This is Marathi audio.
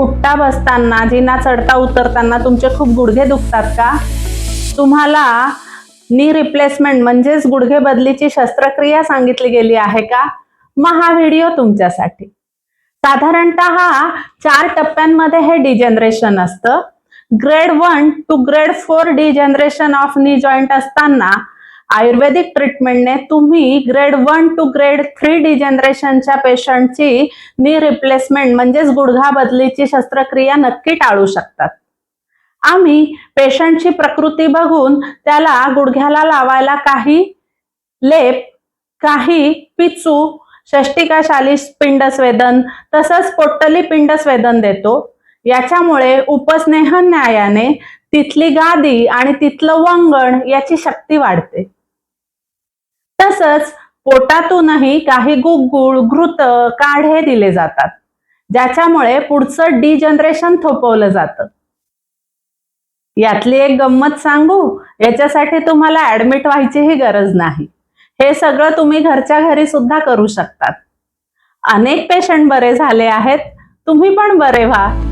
उठता बसताना जिना चढता उतरताना तुमचे खूप गुडघे दुखतात का? तुम्हाला नी रिप्लेसमेंट म्हणजेच गुडघे बदलीची शस्त्रक्रिया सांगितली गेली आहे का? मग हा व्हिडिओ तुमच्यासाठी. साधारणतः चार टप्प्यांमध्ये हे डिजनरेशन असतं. Grade one two grade four degeneration of knee joint असताना आयुर्वेदिक ट्रीटमेंटने तुम्ही grade one two grade three डिजनरेशनच्या पेशंटची नी रिप्लेसमेंट म्हणजेच गुडघा बदलीची शस्त्रक्रिया नक्की टाळू शकतात. आम्ही पेशंटची प्रकृती बघून त्याला गुडघ्याला लावायला काही लेप काही पिचू षष्टिका शालिश पिंडस्वेदन तसंच पोट्टली पिंडस्वेदन देतो. याच्यामुळे उपस्नेह न्यायाने तिथली गादी आणि तिथलं वंगण याची शक्ती वाढते. तसंच पोटातूनही काही गुगुळ घृत काढे दिले जातात ज्याच्यामुळे पुढचं डिजनरेशन थोपवलं जातं. यातली एक गंमत सांगू? याच्यासाठी तुम्हाला ऍडमिट व्हायचीही गरज नाही. हे सगळं तुम्ही घरच्या घरी सुद्धा करू शकतात. अनेक पेशंट बरे झाले आहेत तुम्ही पण बरे व्हा.